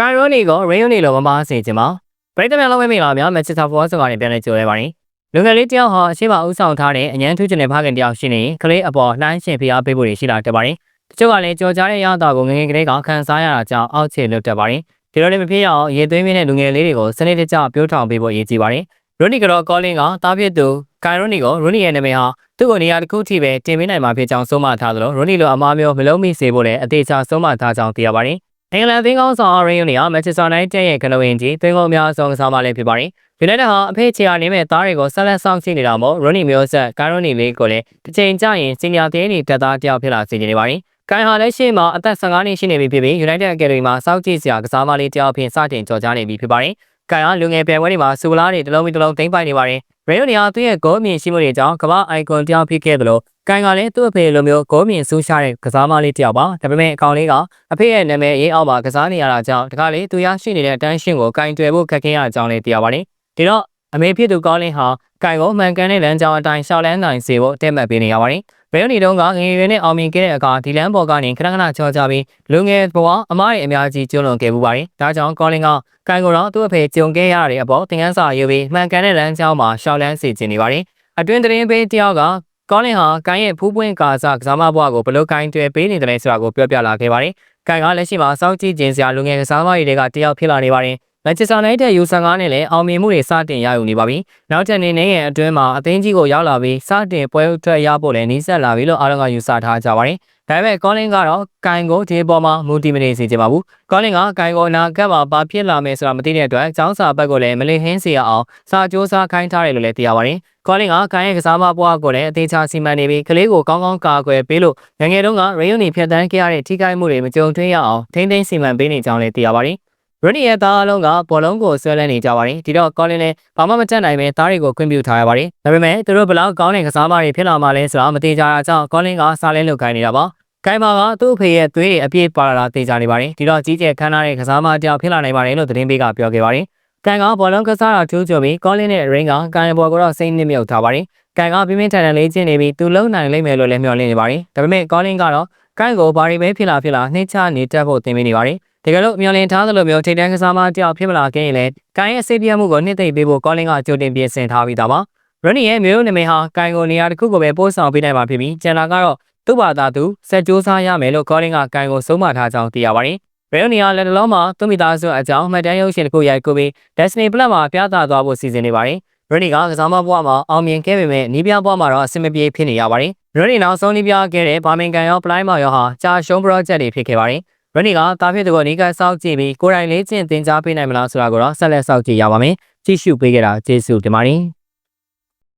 ကာရိုနီကိုရေယိုနီလိုမမစေချင်ပါပရိသတ်များလုံးဝမိလာများမက်ချစ်တာဖောစကနေပြန်လဲကြိုရဲပါတယ်လူငယ်လေးတယောက်ဟာအရှိမဥဆောင်ထားတဲ့အញ្ញမ်းထူးချင်တဲ့ဖခင်တယောက်ရှိနေကလေးအပေါ်နှိုင်းရှင်ဖိအားပေးဖို့ရှိလာတတ်ပါတယ်တချို့ကလည်းကြော်ကြားတဲ့ရတာကိုငငယ်ကလေးကခံစားရတာကြောင့်အောက်ခြေလွတ်တတ်ပါတယ်ဒီလိုလည်းမဖြစ်ရအောင်ရေသွင်းမြင့်တဲ့လူငယ်လေးတွေကိုစနစ်တကျပြောထောင်ပေးဖို့ရည်ကြီးပါတယ်ရိုနီကတော့ကောလင်းကတားဖြစ်သူကိုင်ရိုနီကိုရိုနီရဲ့နာမည်ဟာသူ့ကိုနေရာတစ်ခုထိပဲတင်ပေးနိုင်မှာဖြစ်ကြောင်းဆုံးမထားသလိုရိုနီလိုအမားမျိုးမလုံးမိစေဖို့လည်းအသေးချာဆုံးမထားကြောင်းသိရပါတယ် အင်္ဂလန်သင်းကောင်းဆောင်အရင်ယူနီဟာမန်ချက်စတာယူနိုက်တက်ရဲ့ကနဝင်ကြီးသင်းကောင်းများဆုံးကစားမလေးဖြစ်ပါတယ်။ယူနိုက်တက်ဟာအဖေချေရနေမဲ့သားတွေကိုဆက်လက်ဆောင်ကြည့်နေတာမို့ရိုနီမျိုးဆက်ကာရိုနီလေးကိုလည်းတစ်ချိန်ကျရင်စီနီယာသင်းနေတက်သားတယောက်ဖြစ်လာစေနေပါတယ်။ကိုင်ဟာလည်းရှေ့မှာအသက်15နှစ်ရှိနေပြီဖြစ်ပြီး United Academy မှာစောင့်ကြည့်စရာကစားမလေးတယောက်ဖြစ်စတင်ကြော်ကြားနေပြီဖြစ်ပါတယ်။ကိုင်ဟာလူငယ်ပြိုင်ပွဲတွေမှာစူလာတွေတလုံးပြီးတလုံးသိမ်းပိုက်နေပါတယ်။ ရေယိုနီဟာသူ့ရဲ့ဂိုးမြင်ရှိမှုတွေကြောင့်ကမ္ဘာအိုင်ကွန်တယောက်ဖြစ်ခဲ့သလိုကန်ကလည်းသူ့အဖေလိုမျိုးဂိုးမြင်ဆူးရှားတဲ့ကစားမလေးတယောက်ပါဒါပေမဲ့အကောင်လေးကအဖေရဲ့နာမည်ရေးအောက်မှာကစားနေရတာကြောင့်တခါလေသူရရှိနေတဲ့အတန်းရှင်ကိုကင်တွယ်ဖို့ခက်ခဲရကြောင်းလည်းသိရပါတယ်ဒီတော့အမေဖြစ်သူကောလင်းဟာကင်ကိုမှန်ကန်တဲ့လမ်းကြောင်းအတိုင်းရှောက်လန်းနိုင်စေဖို့တက်မှတ်ပေးနေရပါတယ်ဘယ်လိုနေတော့ကငယ်ရွယ်နဲ့အောင်မြင်ခဲ့တဲ့အခါဒီလမ်းပေါ်ကနေခဏခဏချောကြပြီးလူငယ်ဘဝအမားရဲ့အများကြီးကျွလွန်ခဲ့ပူပါတယ်ဒါကြောင့်ကောလင်းကကန်ကိုတော့သူ့အဖေကြုံခဲ့ရတဲ့အပေါ်သင်ခန်းစာယူပြီးမှန်ကန်တဲ့လမ်းကြောင်းမှာရှောက်လန်းစေချင်နေပါတယ်အတွင်းသတင်းပေးတယောက်ကကောလင်ဟာကိုင်းရဲ့ဖူးပွင့်ကာစားကစားမဘွားကိုဘလို့ကိုင်းတွယ်ပေးနေတယ်လဲဆိုတာကိုပြောပြလာခဲ့ပါတယ်။ကိုင်းကလက်ရှိမှာစောင့်ကြည့်ခြင်းစရာလူငယ်ကစားမတွေကတယောက်ဖြစ်လာနေပါတယ်။ မန်ချက်စတာယူနိုက်တက်ယူဆန်ကားနဲ့လည်းအောင်မြင်မှုတွေစတင်ရယူနေပါပြီ။နောက်ထပ်နေနေရဲ့အတွင်းမှာအသင်းကြီးကိုရောက်လာပြီးစတင်ပွဲထွက်ရဖို့လည်းနှီးဆက်လာပြီလို့အားလုံးကယူဆထားကြပါတယ်။ဒါပေမဲ့ကောလင်ကတော့ကိုင်ကိုဒီပေါ်မှာမူတီမနေစေချင်ပါဘူး။ကောလင်ကကိုင်ကိုအနာဂတ်မှာဘာဖြစ်လာမယ်ဆိုတာမသိတဲ့အတွက်ចောင်းစာဘက်ကိုလည်းမလင်ဟင်းစေရအောင်စာကြိုးစားခိုင်းထားတယ်လို့လည်းသိရပါတယ်။ကောလင်ကကိုင်ရဲ့ကစားမဘွားကိုလည်းအသေးချာစီမံနေပြီးကလေးကိုကောင်းကောင်းကာကွယ်ပေးလို့ငငယ်တုန်းကရေယွန်နီဖြတ်တန်းခဲ့ရတဲ့ထိခိုက်မှုတွေမကြုံတွေ့ရအောင်ထိမ့်သိမ်းစီမံပေးနေကြောင်းလည်းသိရပါတယ်။ ရိုနီရဲ့သားအလုံးကဘောလုံးကိုဆွဲလန်းနေကြပါတယ်ဒီတော့ကောလင်လည်းဘာမှမတတ်နိုင်ပဲသားတွေကိုခွင့်ပြုထားရပါတယ်ဒါပေမဲ့သူတို့ဘလောက်ကောင်းတဲ့ကစားမတွေဖြစ်လာမှလဲဆိုတာမသိကြတာကြောင့်ကောလင်ကစားလဲလုပ်ခိုင်းနေတာပါကိုင်မာကသူ့အဖေရဲ့သွေးတွေအပြည့်ပါလာတာသိကြနေပါတယ်ဒီတော့ကြီးကျယ်ခမ်းနားတဲ့ကစားမတယောက်ဖြစ်လာနိုင်ပါတယ်လို့သတင်းပေးကပြောခဲ့ပါတယ်ကန်ကဘောလုံးကစားတာထူးချွန်ပြီးကောလင်းနဲ့ရင်းကကန်ဘော်ကိုတော့စိတ်နစ်မြုပ်ထားပါတယ်ကန်ကပြင်းပြင်းထန်ထန်လေးကျင်းနေပြီးသူလုံနိုင်လိမ့်မယ်လို့လည်းမျှော်လင့်နေပါတယ်ဒါပေမဲ့ကောလင်းကတော့ကန်ကိုဘာရီပဲဖြစ်လာဖြစ်လာနှိမ့်ချနေတတ်ဖို့သင်ပေးနေပါတယ် တကယ်လို့မျောလင်ထားသလိုမျိုးထိတ်တန်းကစားမတယောက်ဖြစ်မလာခဲ့ရင်လည်းကန်ရဲ့စိတ်ပြတ်မှုကိုနှစ်သိမ့်ပေးဖို့ကောလင်းကကြိုတင်ပြင်ဆင်ထားပြီးသားပါရန်နီရဲ့မျိုးနာမည်ဟာကန်ကိုနေရာတစ်ခုကိုပဲပို့ဆောင်ပေးနိုင်မှာဖြစ်ပြီးကျန်လာကတော့သူ့ဘာသာသူဆက်ကြိုးစားရမယ်လို့ကောလင်းကကန်ကိုဆုံးမထားကြောင်းသိရပါတယ်။ရေယိုနီယာလက်တလုံးမှာသူ့မိသားစုအကြောင်းမှတ်တမ်းရုပ်ရှင်တစ်ခုရိုက်ကူပြီး Destiny Plus မှာပြသသွားဖို့စီစဉ်နေပါတယ်။ရနီကကစားမဘွားမှာအောင်မြင်ခဲ့ပေမဲ့နီးပြဘွားမှာတော့အဆင်မပြေဖြစ်နေရပါတယ်။ရနီနောက်ဆုံးနီးပြခဲ့တဲ့ဘာမင်ကန်ရောပလိုင်းမာရောဟာကြာရှုံး project တွေဖြစ်ခဲ့ပါတယ်။ ရနီကတာဖြစ်သူကိုနီးကစောက်ကြည့်ပြီးကိုယ်တိုင်လေးချင်းသင်ကြားပေးနိုင်မလားဆိုတာကိုတော့ဆက်လက်စောင့်ကြည့်ရပါမယ်။ကြည့်ရှုပေးကြတာကျေးဇူးတင်ပါတယ်။